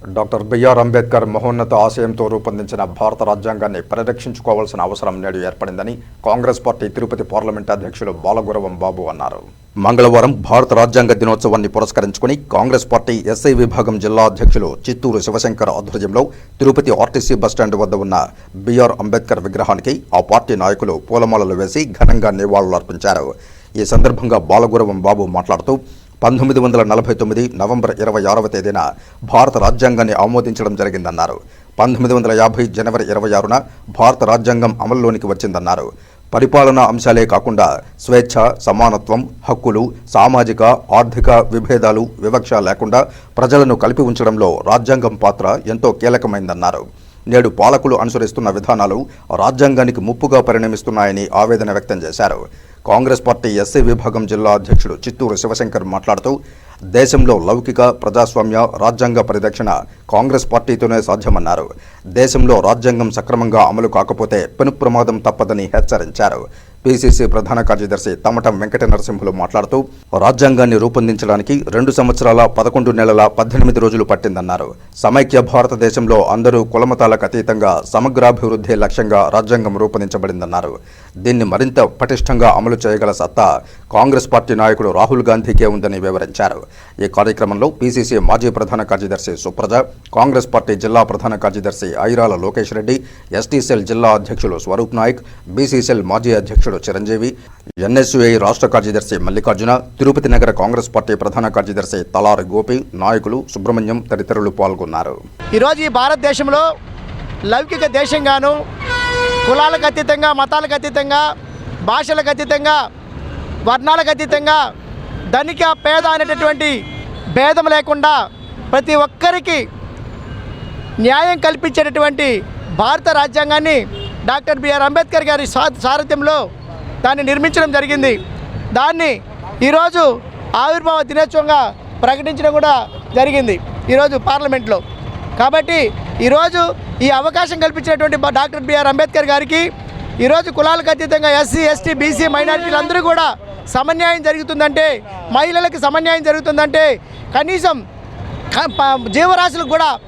Doctor BR Ambedkar మహోన్నత ఆశయంతో రూపొందించిన భారత రాజ్యాంగాన్ని పరిరక్షించుకోవాల్సిన అవసరం నేడు ఏర్పడిందని కాంగ్రెస్ పార్టీ తిరుపతి పార్లమెంట్ అధ్యక్షులు బాలగురవం బాబు అన్నారు. మంగళవారం భారత రాజ్యాంగ దినోత్సవాన్ని పురస్కరించుకుని కాంగ్రెస్ పార్టీ ఎస్ఐ విభాగం జిల్లా అధ్యక్షులు చిత్తూరు శివశంకర్ ఆధ్వర్యంలో తిరుపతి ఆర్టీసీ బస్టాండ్ వద్ద ఉన్న బిఆర్ అంబేద్కర్ విగ్రహానికి ఆ పార్టీ నాయకులు పూలమాలలు వేసి ఘనంగా నివాళులర్పించారు. ఈ సందర్భంగా బాలగురవం బాబు మాట్లాడుతూ పంతొమ్మిది వందల నలభై తొమ్మిది నవంబర్ ఇరవై ఆరవ తేదీన భారత రాజ్యాంగాన్ని ఆమోదించడం జరిగిందన్నారు. పంతొమ్మిది వందల యాభై జనవరి ఇరవై ఆరున భారత రాజ్యాంగం అమల్లోనికి వచ్చిందన్నారు. పరిపాలనా అంశాలే కాకుండా స్వేచ్ఛ సమానత్వం హక్కులు సామాజిక ఆర్థిక విభేదాలు వివక్ష లేకుండా ప్రజలను కలిపి ఉంచడంలో రాజ్యాంగం పాత్ర ఎంతో కీలకమైందన్నారు. నేడు పాలకులు అనుసరిస్తున్న విధానాలు రాజ్యాంగానికి ముప్పుగా పరిణమిస్తున్నాయని ఆవేదన వ్యక్తం చేశారు. కాంగ్రెస్ పార్టీ ఎస్సీ విభాగం జిల్లా అధ్యక్షుడు చిత్తూరు శివశంకర్ మాట్లాడుతూ దేశంలో లౌకిక ప్రజాస్వామ్య రాజ్యాంగ పరిరక్షణ కాంగ్రెస్ పార్టీతోనే సాధ్యమన్నారు. దేశంలో రాజ్యాంగం సక్రమంగా అమలు కాకపోతే పెను ప్రమాదం తప్పదని హెచ్చరించారు. పిసిసి ప్రధాన కార్యదర్శి తమటం వెంకట నరసింహులు మాట్లాడుతూ రాజ్యాంగాన్ని రూపొందించడానికి రెండు సంవత్సరాల పదకొండు నెలల పద్దెనిమిది రోజులు పట్టిందన్నారు. సమైక్య భారతదేశంలో అందరూ కులమతాలకు అతీతంగా సమగ్రాభివృద్ధి లక్ష్యంగా రాజ్యాంగం రూపొందించబడిందన్నారు. దీన్ని మరింత పటిష్టంగా అమలు చేయగల సత్తా కాంగ్రెస్ పార్టీ నాయకుడు రాహుల్ గాంధీకే ఉందని వివరించారు. ఈ కార్యక్రమంలో పిసిసి మాజీ ప్రధాన కార్యదర్శి సుప్రజ కాంగ్రెస్ పార్టీ జిల్లా ప్రధాన కార్యదర్శి ఐరాల లోకేష్ రెడ్డి ఎస్టీసెల్ జిల్లా అధ్యక్షులు స్వరూప్ నాయక్ బీసీసీఎల్ మాజీ అధ్యక్షుడు చిరంజీవి ఎన్ఎస్యుఐ రాష్ట్ర కార్యదర్శి మల్లికార్జున తిరుపతి నగర కాంగ్రెస్ పార్టీ ప్రధాన కార్యదర్శి తలారి గోపి నాయకులు సుబ్రహ్మణ్యం తదితరులు పాల్గొన్నారు. ఈరోజు ఈ భారతదేశంలో లౌకిక దేశంగాను కులాలకు అతీతంగా మతాలకు అతీతంగా భాషలకు అతీతంగా వర్ణాలకు అతీతంగా ధనిక పేద అనేటటువంటి భేదం లేకుండా ప్రతి ఒక్కరికి న్యాయం కల్పించేటటువంటి భారత రాజ్యాంగాన్ని డాక్టర్ బిఆర్ అంబేద్కర్ గారి సారథ్యంలో దాన్ని నిర్మించడం జరిగింది. దాన్ని ఈరోజు ఆవిర్భావ దినోత్సవంగా ప్రకటించడం కూడా జరిగింది ఈరోజు పార్లమెంట్లో. కాబట్టి ఈరోజు ఈ అవకాశం కల్పించినటువంటి డాక్టర్ బిఆర్ అంబేద్కర్ గారికి ఈరోజు కులాలకు అతీతంగా ఎస్సీ ఎస్టీ బీసీ మైనారిటీలందరూ కూడా సమన్యాయం జరుగుతుందంటే మహిళలకు సమన్యాయం జరుగుతుందంటే కనీసం జీవరాశులకు కూడా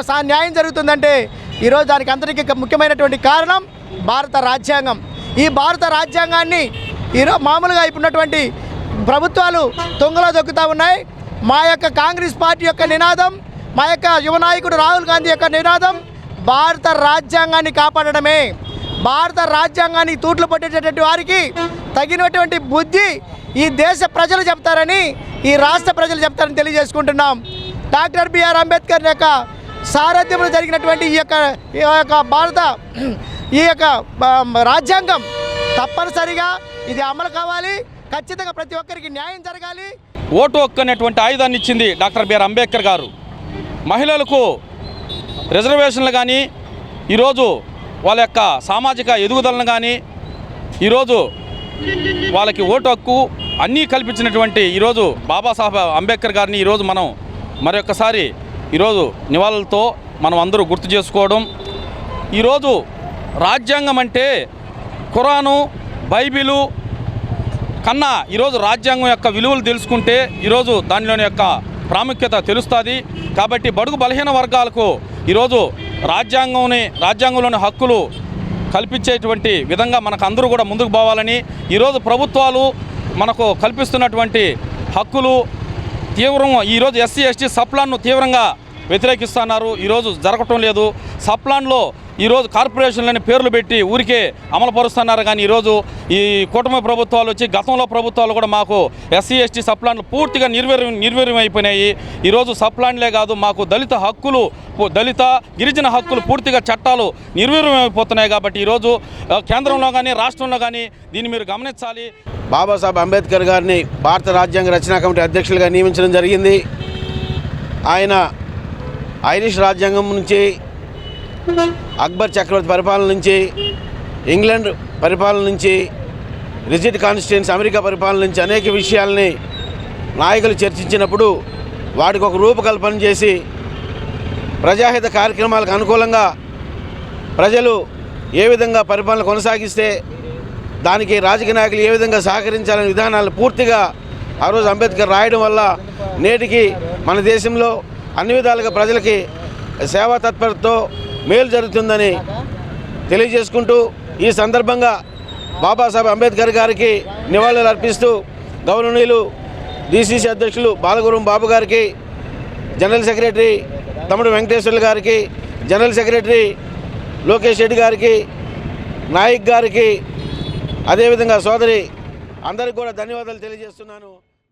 సా- న్యాయం జరుగుతుందంటే ఈరోజు దానికి అందరికీ ముఖ్యమైనటువంటి కారణం భారత రాజ్యాంగం. ఈ భారత రాజ్యాంగాన్ని ఈరోజు మామూలుగా ఇప్పుడున్నటువంటి ప్రభుత్వాలు తొంగలో దొక్కుతూ ఉన్నాయి. మా యొక్క కాంగ్రెస్ పార్టీ యొక్క నినాదం మా యొక్క యువ నాయకుడు రాహుల్ గాంధీ యొక్క నినాదం భారత రాజ్యాంగాన్ని కాపాడడమే. భారత రాజ్యాంగాన్ని తూట్లు పట్టేటటువంటి వారికి తగినటువంటి బుద్ధి ఈ దేశ ప్రజలు చెప్తారని ఈ రాష్ట్ర ప్రజలు చెప్తారని తెలియజేసుకుంటున్నాం. డాక్టర్ బిఆర్ అంబేద్కర్ యొక్క సారథ్యంలో జరిగినటువంటి ఈ యొక్క ఈ యొక్క భారత ఈ యొక్క రాజ్యాంగం తప్పనిసరిగా ఇది అమలు కావాలి. ఖచ్చితంగా ప్రతి ఒక్కరికి న్యాయం జరగాలి. ఓటు హక్కు అనేటువంటి ఆయుధాన్ని ఇచ్చింది డాక్టర్ బిఆర్ అంబేద్కర్ గారు. మహిళలకు రిజర్వేషన్లు కానీ ఈరోజు వాళ్ళ యొక్క సామాజిక ఎదుగుదలను కానీ ఈరోజు వాళ్ళకి ఓటు హక్కు అన్నీ కల్పించినటువంటి ఈరోజు బాబాసాహెబ్ అంబేద్కర్ గారిని ఈరోజు మనం మరొకసారి ఈరోజు నివాళులతో మనం అందరూ గుర్తు చేసుకోవడం. ఈరోజు రాజ్యాంగం అంటే ఖురాను బైబిలు కన్నా ఈరోజు రాజ్యాంగం యొక్క విలువలు తెలుసుకుంటే ఈరోజు దానిలోని యొక్క ప్రాముఖ్యత తెలుస్తుంది. కాబట్టి బడుగు బలహీన వర్గాలకు ఈరోజు రాజ్యాంగంని రాజ్యాంగంలోని హక్కులు కల్పించేటువంటి విధంగా మనకు అందరూ కూడా ముందుకు పోవాలని ఈరోజు ప్రభుత్వాలు మనకు కల్పిస్తున్నటువంటి హక్కులు తీవ్రంగా ఈరోజు ఎస్సీ ఎస్టీ సప్లాన్ను తీవ్రంగా వ్యతిరేకిస్తున్నారు. ఈరోజు జరగటం లేదు. సప్లాన్లో ఈరోజు కార్పొరేషన్లని పేర్లు పెట్టి ఊరికే అమలుపరుస్తున్నారు కానీ ఈరోజు ఈ కూటమి ప్రభుత్వాలు వచ్చి గతంలో ప్రభుత్వాలు కూడా మాకు ఎస్సీ ఎస్టీ సప్లాన్లు పూర్తిగా నిర్వీర్యం నిర్వీర్యం అయిపోయినాయి. ఈరోజు సప్లాన్లే కాదు మాకు దళిత హక్కులు దళిత గిరిజన హక్కులు పూర్తిగా చట్టాలు నిర్వీర్యం అయిపోతున్నాయి కాబట్టి ఈరోజు కేంద్రంలో కానీ రాష్ట్రంలో కానీ దీన్ని మీరు గమనించాలి. బాబాసాహెబ్ అంబేద్కర్ గారిని భారత రాజ్యాంగ రచనా కమిటీ అధ్యక్షులుగా నియమించడం జరిగింది. ఆయన ఐరిష్ రాజ్యాంగం నుంచి అక్బర్ చక్రవర్తి పరిపాలన నుంచి ఇంగ్లాండ్ పరిపాలన నుంచి రిజిట్ కాన్స్టిట్యున్సీ అమెరికా పరిపాలన నుంచి అనేక విషయాల్ని నాయకులు చర్చించినప్పుడు వాటికి ఒక రూపకల్పన చేసి ప్రజాహిత కార్యక్రమాలకు అనుకూలంగా ప్రజలు ఏ విధంగా పరిపాలన కొనసాగిస్తే దానికి రాజకీయ నాయకులు ఏ విధంగా సహకరించాలనే విధానాలు పూర్తిగా ఆ రోజు అంబేద్కర్ రాయడం వల్ల నేటికి మన దేశంలో అన్ని విధాలుగా ప్రజలకి సేవా తత్పరతో మేలు జరుగుతుందని తెలియజేసుకుంటూ ఈ సందర్భంగా బాబాసాహెబ్ అంబేద్కర్ గారికి నివాళులు అర్పిస్తూ గౌరవనీయులు డిసిసి అధ్యక్షులు బాలగురం బాబు గారికి జనరల్ సెక్రటరీ తమ్ముడు వెంకటేశ్వర్లు గారికి జనరల్ సెక్రటరీ లోకేష్ రెడ్డి గారికి నాయక్ గారికి అదేవిధంగా సోదరి అందరికి కూడా ధన్యవాదాలు తెలియజేస్తున్నాను.